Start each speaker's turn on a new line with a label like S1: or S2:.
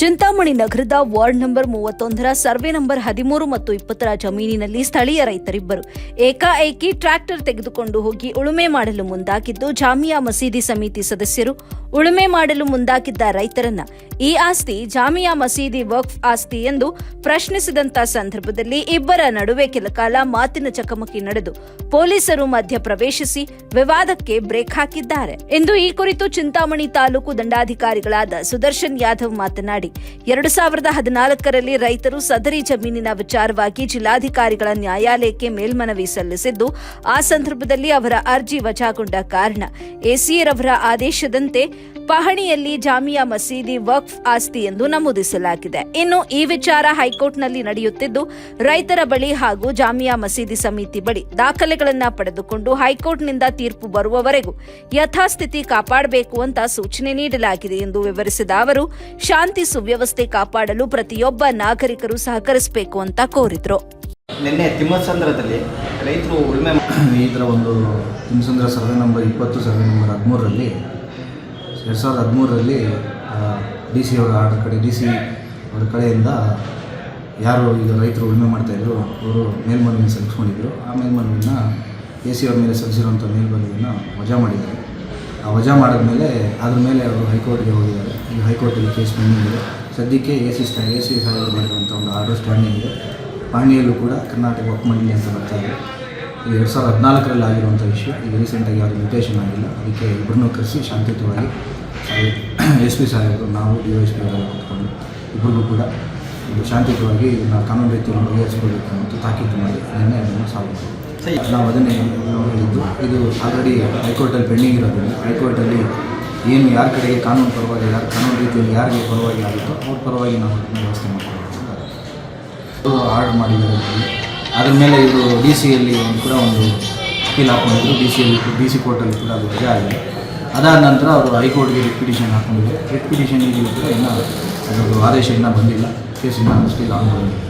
S1: ಚಿಂತಾಮಣಿ ನಗರದ ward number ಮೂವತ್ತೊಂದರ survey number ಹದಿಮೂರು ಮತ್ತು ಇಪ್ಪತ್ತರ ಜಮೀನಿನಲ್ಲಿ ಸ್ಥಳೀಯ ರೈತರಿಬ್ಬರು. ಏಕಾಏಕಿ ಟ್ರ್ಯಾಕ್ಟರ್ ತೆಗೆದುಕೊಂಡು ಹೋಗಿ ಉಳುಮೆ ಮಾಡಲು ಮುಂದಾಗಿದ್ದು, ಜಾಮಿಯಾ ಮಸೀದಿ ಸಮಿತಿ ಸದಸ್ಯರು ಉಳುಮೆ ಮಾಡಲು ಮುಂದಾಗಿದ್ದ ರೈತರನ್ನ ಈ ಆಸ್ತಿ, ಜಾಮಿಯಾ ಮಸೀದಿ ವಕ್ಫ್ ಆಸ್ತಿ ಎಂದು ಪ್ರಶ್ನಿಸಿದಂತ ಸಂದರ್ಭದಲ್ಲಿ ಇಬ್ಬರ ನಡುವೆ ಕೆಲಕಾಲ ಮಾತಿನ ಚಕಮಕಿ ನಡೆದು ಪೊಲೀಸರು ಮಧ್ಯ ಪ್ರವೇಶಿಸಿ ವಿವಾದಕ್ಕೆ ಬ್ರೇಕ್ ಹಾಕಿದ್ದಾರೆ. ಎಂದು ಈ ಕುರಿತು ಚಿಂತಾಮಣಿ ತಾಲೂಕು ದಂಡಾಧಿಕಾರಿಗಳಾದ ಸುದರ್ಶನ್ ಯಾದವ್ ಮಾತನಾಡಿ ಎರಡು ಸಾವಿರದ ಹದಿನಾಲ್ಕರಲ್ಲಿ ರೈತರು ಸದರಿ ಜಮೀನಿನ ವಿಚಾರವಾಗಿ ಜಿಲ್ಲಾಧಿಕಾರಿಗಳ ನ್ಯಾಯಾಲಯಕ್ಕೆ ಮೇಲ್ಮನವಿ ಸಲ್ಲಿಸಿದ್ದು, ಆ ಸಂದರ್ಭದಲ್ಲಿ ಅವರ ಅರ್ಜಿ ವಜಾಗೊಂಡ ಕಾರಣ ಎಸಿರವರ ಆದೇಶದಂತೆ ಪಹಣಿಯಲ್ಲಿ ಜಾಮಿಯಾ ಮಸೀದಿ ವಕ್ಫ್ ಆಸ್ತಿ ಎಂದು ನಮೂದಿಸಲಾಗಿದೆ. ಇನ್ನು ಈ ವಿಚಾರ ಹೈಕೋರ್ಟ್ನಲ್ಲಿ ನಡೆಯುತ್ತಿದ್ದು, ರೈತರ ಬಳಿ ಹಾಗೂ ಜಾಮಿಯಾ ಮಸೀದಿ ಸಮಿತಿ ಬಳಿ ದಾಖಲೆಗಳನ್ನ ಪಡೆದುಕೊಂಡು ಹೈಕೋರ್ಟ್ನಿಂದ ತೀರ್ಪು ಬರುವವರೆಗೂ ಯಥಾಸ್ಥಿತಿ ಕಾಪಾಡಬೇಕು ಅಂತ ಸೂಚನೆ ನೀಡಲಾಗಿದೆ ಎಂದು ವಿವರಿಸಿದ ಅವರು, ಶಾಂತಿ ಸುವ್ಯವಸ್ಥೆ ಕಾಪಾಡಲು ಪ್ರತಿಯೊಬ್ಬ ನಾಗರಿಕರು ಸಹಕರಿಸಬೇಕು ಅಂತ ಕೋರಿದ್ರು.
S2: ನಿನ್ನೆ ತಿಮ್ಮಸಂದ್ರದಲ್ಲಿ ರೈತರು ಉಳುಮೆ
S3: ಈ ಥರ ಒಂದು ತಿಮ್ಮಸಂದ್ರ ಸರ್ವೆ ನಂಬರ್ ಇಪ್ಪತ್ತು ಸರ್ವೆ ನಂಬರ್ ಹದಿಮೂರರಲ್ಲಿ ಎರಡು ಸಾವಿರದ ಹದಿಮೂರರಲ್ಲಿ ಡಿ ಸಿ ಅವರ ಆರ್ಡರ್ ಕಡೆ ಡಿ ಸಿ ಅವರ ಕಡೆಯಿಂದ ಯಾರು ಈಗ ರೈತರು ಉಳುಮೆ ಮಾಡ್ತಾಯಿದ್ರು ಅವರು ಮೇಲ್ಮನವಿನ ಸಲ್ಲಿಸ್ಕೊಂಡಿದ್ದರು ಆ ಮೇಲ್ಮನವಿನ ಎ ಸಿ ಅವ್ರ ಮೇಲೆ ಸಲ್ಲಿಸಿರುವಂಥ ಮೇಲ್ಮನವಿಯನ್ನು ವಜಾ ಮಾಡಿದ್ದಾರೆ. ವಜಾ ಮಾಡಿದ್ಮೇಲೆ ಅದ್ರ ಮೇಲೆ ಅವರು ಹೈಕೋರ್ಟ್ಗೆ ಹೋಗಿದ್ದಾರೆ. ಈಗ ಹೈಕೋರ್ಟಲ್ಲಿ ಕೇಸ್ ಬಂದಿದೆ ಸದ್ಯಕ್ಕೆ A C stand, A C ಸಾಹೇಬರು ಮಾಡಿರುವಂಥ ಒಂದು ಆರ್ಡರ್ ಸ್ಟ್ಯಾಂಡಿಂಗ್ ಇದೆ. ಪಾಣಿಯಲ್ಲೂ ಕೂಡ ಕರ್ನಾಟಕ ವಕ್ ಮಂಡಳಿ ಅಂತ ಬರ್ತಾ ಇದೆ. ಇದು ಎರಡು ಸಾವಿರದ ಹದಿನಾಲ್ಕರಲ್ಲಿ ಆಗಿರುವಂಥ ವಿಷಯ, ಈಗ ರೀಸೆಂಟಾಗಿ ಯಾರು ಮ್ಯೂಟೇಷನ್ ಆಗಿಲ್ಲ. ಅದಕ್ಕೆ ಇಬ್ಬರನ್ನೂ ಕರೆಸಿ ಶಾಂತಿಯುತವಾಗಿ ಎಸ್ ಪಿ ಸಾಹೇಬರು, ನಾವು ಡಿ ಎಸ್ ಪಿ ಅವರೆಲ್ಲ ಕೂತ್ಕೊಂಡು ಇಬ್ಬರಿಗೂ ಕೂಡ ಇದು ಶಾಂತಿಯುತವಾಗಿ ಇದನ್ನು ಕಾನೂನು ರೀತಿಯಲ್ಲಿ ಬಗೆಹರಿಸಿಕೊಳ್ಬೇಕು ಅಂತ ತಾಕೀತು ಮಾಡಿ ನಿನ್ನೆ ಅದನ್ನು ಮಾಡಿದ್ವಿ ನಾವು ಅದನ್ನೇ ಹೇಳಿದ್ದು, ಇದು ಆಲ್ರೆಡಿ ಹೈಕೋರ್ಟಲ್ಲಿ ಪೆಂಡಿಂಗ್ ಇರೋದ್ರಿಂದ, ಹೈಕೋರ್ಟಲ್ಲಿ ಏನು ಯಾರ ಕಡೆಗೆ ಕಾನೂನು ಪರವಾಗಿ, ಯಾರು ಕಾನೂನು ರೀತಿಯಲ್ಲಿ ಯಾರಿಗೆ ಪರವಾಗಿ ಆಗುತ್ತೋ ಅವ್ರ ಪರವಾಗಿ ನಾವು ವ್ಯವಸ್ಥೆ ಮಾಡ್ಕೊಳ್ಬೇಕು. ಆರ್ಡರ್ ಮಾಡಿದ್ದಾರೆ ಅದ್ರ ಮೇಲೆ ಇದು ಡಿ ಸಿಯಲ್ಲಿ ಕೂಡ ಒಂದು ಅಪೀಲ್ ಹಾಕ್ಕೊಂಡಿದ್ರು ಡಿ ಸಿಯಲ್ಲಿ ಡಿ ಸಿ ಕೋರ್ಟಲ್ಲಿ ಕೂಡ ಅದು ರಜೆ ಆಗಿದೆ. ಅದಾದ ನಂತರ ಅವರು ಹೈಕೋರ್ಟ್ಗೆ ರಿಟ್ ಪಿಟಿಷನ್ ಹಾಕ್ಕೊಂಡಿದ್ದಾರೆ ರಿಟ್ ಕೂಡ ಇನ್ನೂ ಅದರದ್ದು ಆದೇಶ ಇನ್ನೂ ಬಂದಿಲ್ಲ. ಕೇಸಿನ ಸ್ಟಿಲ್ ಆನ್ ಬಂದಿದೆ